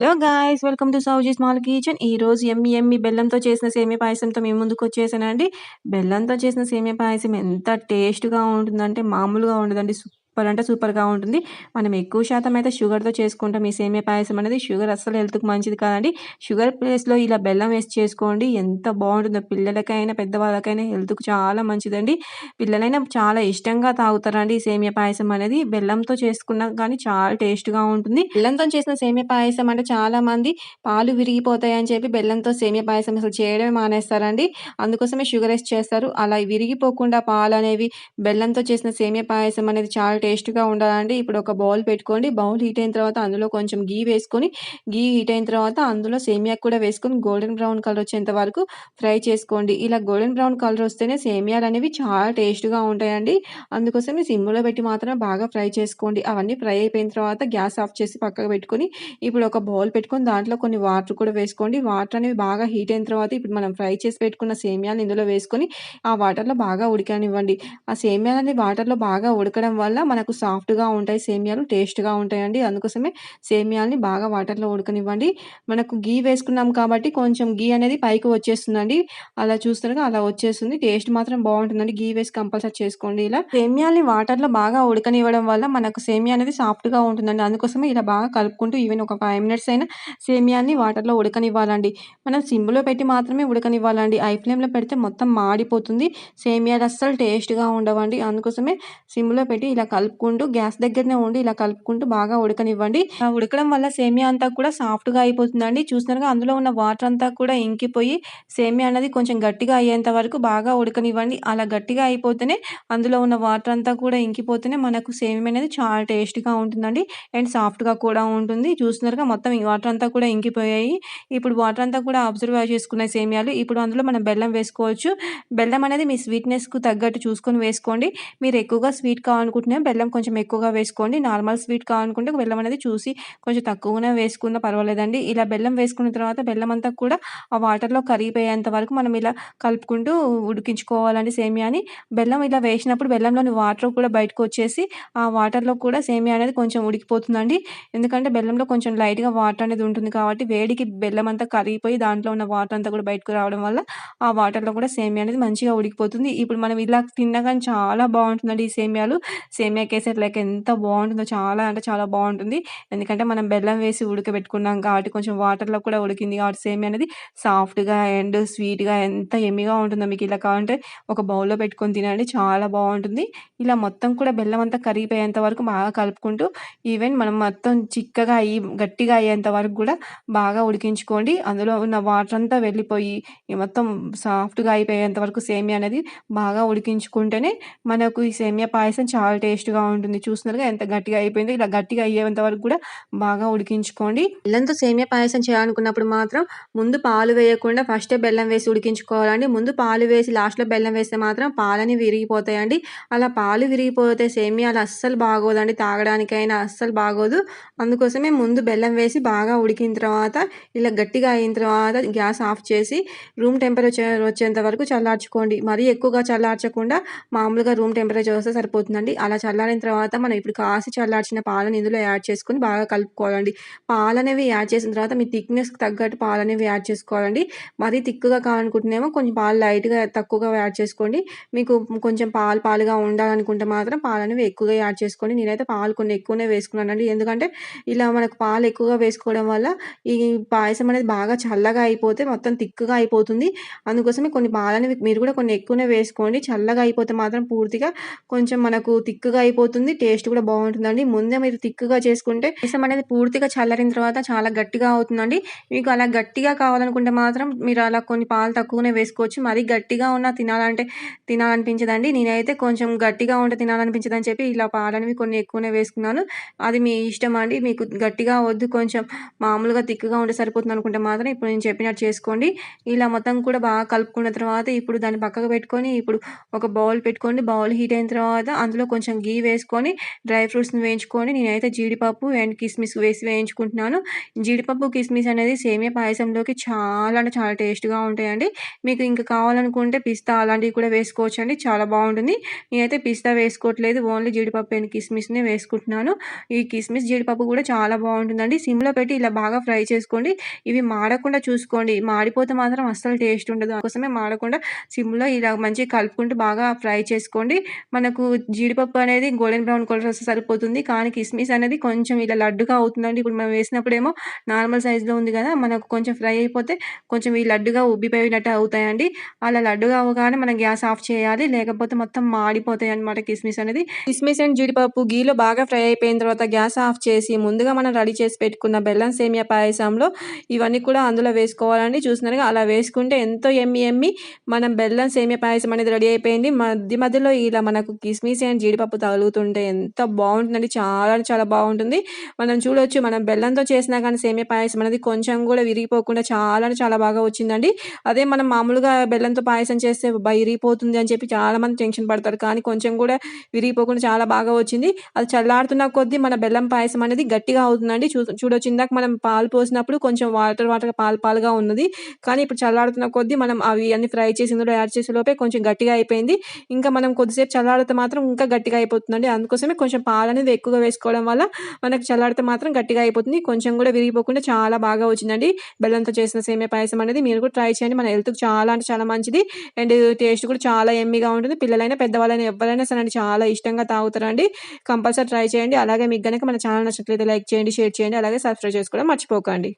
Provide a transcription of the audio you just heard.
Hello guys welcome to Sowji small kitchen ఈ రోజు ఎమ్మి ఎమ్మి బెల్లంతో చేసిన సేమియా పాయసంతో మేము ముందుకు వచ్చేసానండి. బెల్లంతో చేసిన సేమియా పాయసం ఎంత టేస్ట్గా ఉంటుందంటే మామూలుగా ఉండదండి. సూపర్ అంటే సూపర్గా ఉంటుంది. మనం ఎక్కువ శాతం అయితే షుగర్తో చేసుకుంటాం. ఈ సేమియా పాయసం అనేది షుగర్ అస్సలు హెల్త్కి మంచిది కాదండి. షుగర్ ప్లేస్లో ఇలా బెల్లం వేసి చేసుకోండి. ఎంత బాగుంటుందో పిల్లలకైనా పెద్దవాళ్ళకైనా హెల్త్కి చాలా మంచిదండి. పిల్లలైనా చాలా ఇష్టంగా తాగుతారండి ఈ సేమియా పాయసం అనేది. బెల్లంతో చేసుకున్నా కానీ చాలా టేస్ట్గా ఉంటుంది. బెల్లంతో చేసిన సేమియా పాయసం అంటే చాలా మంది పాలు విరిగిపోతాయి అని చెప్పి బెల్లంతో సేమియా పాయసం అసలు చేయడమే మానేస్తారండి. అందుకోసమే షుగర్ వేసి చేస్తారు. అలా విరిగిపోకుండా పాలు అనేవి బెల్లంతో చేసిన సేమియా పాయసం అనేది చాలా టేస్ట్గా ఉండాలండి ఇప్పుడు ఒక బౌల్ పెట్టుకోండి. బౌల్ హీట్ అయిన తర్వాత అందులో కొంచెం గీ వేసుకొని గీ హీట్ అయిన తర్వాత అందులో సేమియా కూడా వేసుకొని గోల్డెన్ బ్రౌన్ కలర్ వచ్చేంత వరకు ఫ్రై చేసుకోండి. ఇలా గోల్డెన్ బ్రౌన్ కలర్ వస్తేనే సేమియాలు అనేవి చాలా టేస్ట్గా ఉంటాయండి. అందుకోసమే సిమ్లో పెట్టి మాత్రం బాగా ఫ్రై చేసుకోండి. అవన్నీ ఫ్రై అయిపోయిన తర్వాత గ్యాస్ ఆఫ్ చేసి పక్కకు పెట్టుకొని ఇప్పుడు ఒక బౌల్ పెట్టుకొని దాంట్లో కొన్ని వాటర్ కూడా వేసుకోండి. వాటర్ అనేవి బాగా హీట్ అయిన తర్వాత ఇప్పుడు మనం ఫ్రై చేసి పెట్టుకున్న సేమియాలు ఇందులో వేసుకొని ఆ వాటర్లో బాగా ఉడికనివ్వండి. ఆ సేమియాలు అనేవి వాటర్లో బాగా ఉడకడం వల్ల మనకు సాఫ్ట్గా ఉంటాయి సేమియాలు టేస్ట్గా ఉంటాయండి. అందుకోసమే సేమియాల్ని బాగా వాటర్లో ఉడకనివ్వండి. మనకు గీ వేసుకున్నాం కాబట్టి కొంచెం గీ అనేది పైకి వచ్చేస్తుందండి. అలా చూస్తారుగా అలా వచ్చేస్తుంది. టేస్ట్ మాత్రం బాగుంటుందండి. గీ వేసి కంపల్సరీ చేసుకోండి ఇలా. సేమియాల్ని వాటర్లో బాగా ఉడకనివ్వడం వల్ల మనకు సేమియా అనేది సాఫ్ట్గా ఉంటుందండి. అందుకోసమే ఇలా బాగా కలుపుకుంటూ ఈవెన్ ఒక ఫైవ్ మినిట్స్ అయినా సేమియాల్ని వాటర్లో ఉడకనివ్వాలండి. మనం సిమ్లో పెట్టి మాత్రమే ఉడకనివ్వాలండి. ఐ ఫ్లేమ్లో పెడితే మొత్తం మాడిపోతుంది. సేమియాలు అస్సలు టేస్ట్గా ఉండవండి. అందుకోసమే సిమ్లో పెట్టి ఇలా కలుపుకుంటూ గ్యాస్ దగ్గరనే ఉండి ఇలా కలుపుకుంటూ బాగా ఉడకనివ్వండి. ఆ ఉడకడం వల్ల సేమియా అంతా కూడా సాఫ్ట్గా అయిపోతుందండి. చూసినారుగా అందులో ఉన్న వాటర్ అంతా కూడా ఇంకిపోయి సేమియా అనేది కొంచెం గట్టిగా అయ్యేంత వరకు బాగా ఉడకనివ్వండి. అలా గట్టిగా అయిపోతేనే అందులో ఉన్న వాటర్ అంతా కూడా ఇంకిపోతేనే మనకు సేమియా అనేది చాలా టేస్ట్గా ఉంటుందండి. అండ్ సాఫ్ట్గా కూడా ఉంటుంది. చూస్తున్నారుగా మొత్తం వాటర్ అంతా కూడా ఇంకిపోయాయి. ఇప్పుడు వాటర్ అంతా కూడా అబ్జర్వ్ చేసుకున్న సేమియాలు ఇప్పుడు అందులో మనం బెల్లం వేసుకోవచ్చు. బెల్లం అనేది మీ స్వీట్నెస్కు తగ్గట్టు చూసుకొని వేసుకోండి. మీరు ఎక్కువగా స్వీట్ కావాలనుకుంటున్నా బెల్లం కొంచెం ఎక్కువగా వేసుకోండి. నార్మల్ స్వీట్ కావాలనుకుంటే బెల్లం అనేది చూసి కొంచెం తక్కువగానే వేసుకున్న పర్వాలేదండి. ఇలా బెల్లం వేసుకున్న తర్వాత బెల్లం అంతా కూడా ఆ వాటర్లో కరిగిపోయేంత వరకు మనం ఇలా కలుపుకుంటూ ఉడికించుకోవాలండి సేమియాని. బెల్లం ఇలా వేసినప్పుడు బెల్లంలోని వాటర్ కూడా బయటకు వచ్చేసి ఆ వాటర్లో కూడా సేమియా అనేది కొంచెం ఉడికిపోతుందండి. ఎందుకంటే బెల్లంలో కొంచెం లైట్గా వాటర్ అనేది ఉంటుంది కాబట్టి వేడికి బెల్లం అంతా కరిగిపోయి దాంట్లో ఉన్న వాటర్ అంతా కూడా బయటకు రావడం వల్ల ఆ వాటర్లో కూడా సేమియా అనేది మంచిగా ఉడికిపోతుంది. ఇప్పుడు మనం ఇలా తిన్నా కానీ చాలా బాగుంటుందండి ఈ సేమియాలు. సేమియా కేసరి లైక్ ఎంత బాగుంటుందో చాలా అంటే చాలా బాగుంటుంది. ఎందుకంటే మనం బెల్లం వేసి ఉడకబెట్టుకున్నాం కాబట్టి కొంచెం వాటర్లో కూడా ఉడికింది కాబట్టి సేమియా అనేది సాఫ్ట్గా అండ్ స్వీట్గా ఎంత ఎమ్మిగా ఉంటుందో మీకు ఇలా కావాలంటే ఒక బౌల్లో పెట్టుకొని తినండి. చాలా బాగుంటుంది. ఇలా మొత్తం కూడా బెల్లం అంతా కరిగిపోయేంత వరకు బాగా కలుపుకుంటూ ఈవెన్ మనం మొత్తం చిక్కగా అయ్యి గట్టిగా అయ్యేంత వరకు కూడా బాగా ఉడికించుకోండి. అందులో ఉన్న వాటర్ అంతా వెళ్ళిపోయి మొత్తం సాఫ్ట్గా అయిపోయేంత వరకు సేమియా అనేది బాగా ఉడికించుకుంటేనే మనకు ఈ సేమియా పాయసం చాలా టేస్ట్ టేస్ట్గా ఉంటుంది. చూస్తున్నారుగా ఎంత గట్టిగా అయిపోయింది ఇలా గట్టిగా అయ్యేంత వరకు కూడా బాగా ఉడికించుకోండి. బెల్లంతో సేమియా పాయసం చేయాలనుకున్నప్పుడు మాత్రం ముందు పాలు వేయకుండా ఫస్టే బెల్లం వేసి ఉడికించుకోవాలండి. ముందు పాలు వేసి లాస్ట్లో బెల్లం వేస్తే మాత్రం పాలని విరిగిపోతాయండి. అలా పాలు విరిగిపోతే సేమియాలు అస్సలు బాగోదండి. తాగడానికైనా అస్సలు బాగోదు. అందుకోసమే ముందు బెల్లం వేసి బాగా ఉడికిన తర్వాత ఇలా గట్టిగా అయిన తర్వాత గ్యాస్ ఆఫ్ చేసి రూమ్ టెంపరేచర్ వచ్చేంత వరకు చల్లార్చుకోండి. మరీ ఎక్కువగా చల్లార్చకుండా మామూలుగా రూమ్ టెంపరేచర్ వస్తే సరిపోతుందండి. అలా చల్లారిన తర్వాత మనం ఇప్పుడు కాసి చల్లార్చిన పాలను ఇందులో యాడ్ చేసుకొని బాగా కలుపుకోవాలండి. పాలు అనేవి యాడ్ చేసిన తర్వాత మీ థిక్నెస్కి తగ్గట్టు పాలు అనేవి యాడ్ చేసుకోవాలండి. మరీ థిక్గా కావాలనుకుంటున్నామో కొంచెం పాలు లైట్గా తక్కువగా యాడ్ చేసుకోండి. మీకు కొంచెం పాలు పాలుగా ఉండాలనుకుంటే మాత్రం పాలు అనేవి ఎక్కువగా యాడ్ చేసుకోండి. నేనైతే పాలు కొన్ని ఎక్కువనే వేసుకున్నానండి. ఎందుకంటే ఇలా మనకు పాలు ఎక్కువగా వేసుకోవడం వల్ల ఈ పాయసం అనేది బాగా చల్లగా అయిపోతే మొత్తం థిక్గా అయిపోతుంది. అందుకోసమే కొన్ని పాలు అనేవి మీరు కూడా కొన్ని ఎక్కువనే వేసుకోండి. చల్లగా అయిపోతే మాత్రం పూర్తిగా కొంచెం మనకు థిక్గా అయిపోతుంది టేస్ట్ కూడా బాగుంటుందండి. ముందే మీరు థిక్గా చేసుకుంటే పాయసం అనేది పూర్తిగా చల్లరిన తర్వాత చాలా గట్టిగా అవుతుందండి. మీకు అలా గట్టిగా కావాలనుకుంటే మాత్రం మీరు అలా కొన్ని పాలు తక్కువనే వేసుకోవచ్చు. మరీ గట్టిగా ఉన్న తినాలంటే తినాలనిపించదండి. నేనైతే కొంచెం గట్టిగా ఉంటే తినాలనిపించదని చెప్పి ఇలా పాలనివి కొన్ని ఎక్కువనే వేసుకున్నాను. అది మీ ఇష్టం అండి. మీకు గట్టిగా వద్దు కొంచెం మామూలుగా తిక్కుగా ఉంటే సరిపోతుంది అనుకుంటే మాత్రం ఇప్పుడు నేను చెప్పినట్టు చేసుకోండి. ఇలా మొత్తం కూడా బాగా కలుపుకున్న తర్వాత ఇప్పుడు దాన్ని పక్కకు పెట్టుకొని ఇప్పుడు ఒక బౌల్ పెట్టుకోండి. బౌల్ హీట్ అయిన తర్వాత అందులో కొంచెం ఘీ వేసుకొని డ్రై ఫ్రూట్స్‌ని వేయించుకొని నేనైతే జీడిపప్పు అండ్ కిస్మిస్ వేసి వేయించుకుంటున్నాను. జీడిపప్పు, కిస్మిస్ అనేది సేమియా పాయసంలోకి చాలా అంటే చాలా టేస్ట్‌గా ఉంటాయండి. మీకు ఇంకా కావాలనుకుంటే పిస్తా అలాంటివి కూడా వేసుకోవచ్చండి. చాలా బాగుంటుంది నేనైతే పిస్తా వేసుకోవట్లేదు. ఓన్లీ జీడిపప్పు అండ్ కిస్మిస్ని వేసుకుంటున్నాను. ఈ కిస్మిస్, జీడిపప్పు కూడా చాలా బాగుంటుందండి సిమ్‌లో పెట్టి ఇలా బాగా ఫ్రై చేసుకోండి. ఇవి మాడకుండా చూసుకోండి. మాడిపోతే మాత్రం అస్సలు టేస్ట్ ఉండదు. అందుకోసమే మాడకుండా సిమ్‌లో ఇలా మంచిగా కలుపుకుంటూ బాగా ఫ్రై చేసుకోండి. మనకు జీడిపప్పు అనేది గోల్డెన్ బ్రౌన్ కలర్ వస్తే సరిపోతుంది. కానీ కిస్మిస్ అనేది కొంచెం ఇలా లడ్డుగా అవుతుందండి. ఇప్పుడు మనం వేసినప్పుడేమో నార్మల్ సైజులో ఉంది కదా మనకు కొంచెం ఫ్రై అయిపోతే కొంచెం ఈ లడ్డుగా ఉబ్బిపోయినట్టు అవుతాయండి. అలా లడ్డుగా అవగానే మనం గ్యాస్ ఆఫ్ చేయాలి. లేకపోతే మొత్తం మాడిపోతాయన్నమాట కిస్మిస్ అనేది. కిస్మిస్ అండ్ జీడిపప్పు గీలో బాగా ఫ్రై అయిపోయిన తర్వాత గ్యాస్ ఆఫ్ చేసి ముందుగా మనం రెడీ చేసి పెట్టుకున్న బెల్లం సేమియా పాయసంలో ఇవన్నీ కూడా అందులో వేసుకోవాలండి. చూసినారుగా అలా వేసుకుంటే ఎంతో ఎమ్మి ఎమ్మి మనం బెల్లం సేమియా పాయసం అనేది రెడీ అయిపోయింది. మధ్య మధ్యలో ఇలా మనకు కిస్మిస్ అండ్ జీడిపప్పు తగులుతుంటే ఎంత బాగుంటుందండి చాలా చాలా బాగుంటుంది మనం చూడొచ్చు మనం బెల్లంతో చేసినా కానీ సేమియా పాయసం అనేది కొంచెం కూడా విరిగిపోకుండా చాలా చాలా బాగా వచ్చిందండి. అదే మనం మామూలుగా బెల్లంతో పాయసం చేస్తే విరిగిపోతుంది అని చెప్పి చాలా మంది టెన్షన్ పడతారు. కానీ కొంచెం కూడా విరిగిపోకుండా చాలా బాగా వచ్చింది. అది చల్లారుతున్న కొద్దీ మన బెల్లం పాయసం అనేది గట్టిగా అవుతుందండి. చూ చూడొచ్చు ఇందాక మనం పాలు పోసినప్పుడు కొంచెం వాటర్ వాటర్ పాలు పాలుగా ఉన్నది. కానీ ఇప్పుడు చల్లారుతున్న కొద్దీ మనం అవి అన్నీ ఫ్రై చేసి ఇందులో యాడ్ చేసే లోపే కొంచెం గట్టిగా అయిపోయింది. ఇంకా మనం కొద్దిసేపు చల్లారితే మాత్రం ఇంకా గట్టిగా అయిపోతుంది అయిపోతుందండి. అందుకోసమే కొంచెం పాలనేది ఎక్కువగా వేసుకోవడం వల్ల మనకు చల్లారితే మాత్రం గట్టిగా అయిపోతుంది. కొంచెం కూడా విరిగిపోకుండా చాలా బాగా వచ్చిందండి. బెల్లంతో చేసిన సేమియా పాయసం అనేది మీరు కూడా ట్రై చేయండి. మన హెల్త్‌కి చాలా అంటే చాలా మంచిది. అండ్ టేస్ట్ కూడా చాలా ఎమ్మిగా ఉంటుంది. పిల్లలైనా, పెద్దవాళ్ళైనా ఎవరైనా సరే అండి చాలా ఇష్టంగా తాగుతారండి. కంపల్సరీ ట్రై చేయండి. అలాగే మీకు కనుక మన ఛానల్ నచ్చినట్లయితే లైక్ చేయండి, షేర్ చేయండి. అలాగే సబ్స్క్రైబ్ చేసుకోవడం మర్చిపోకండి.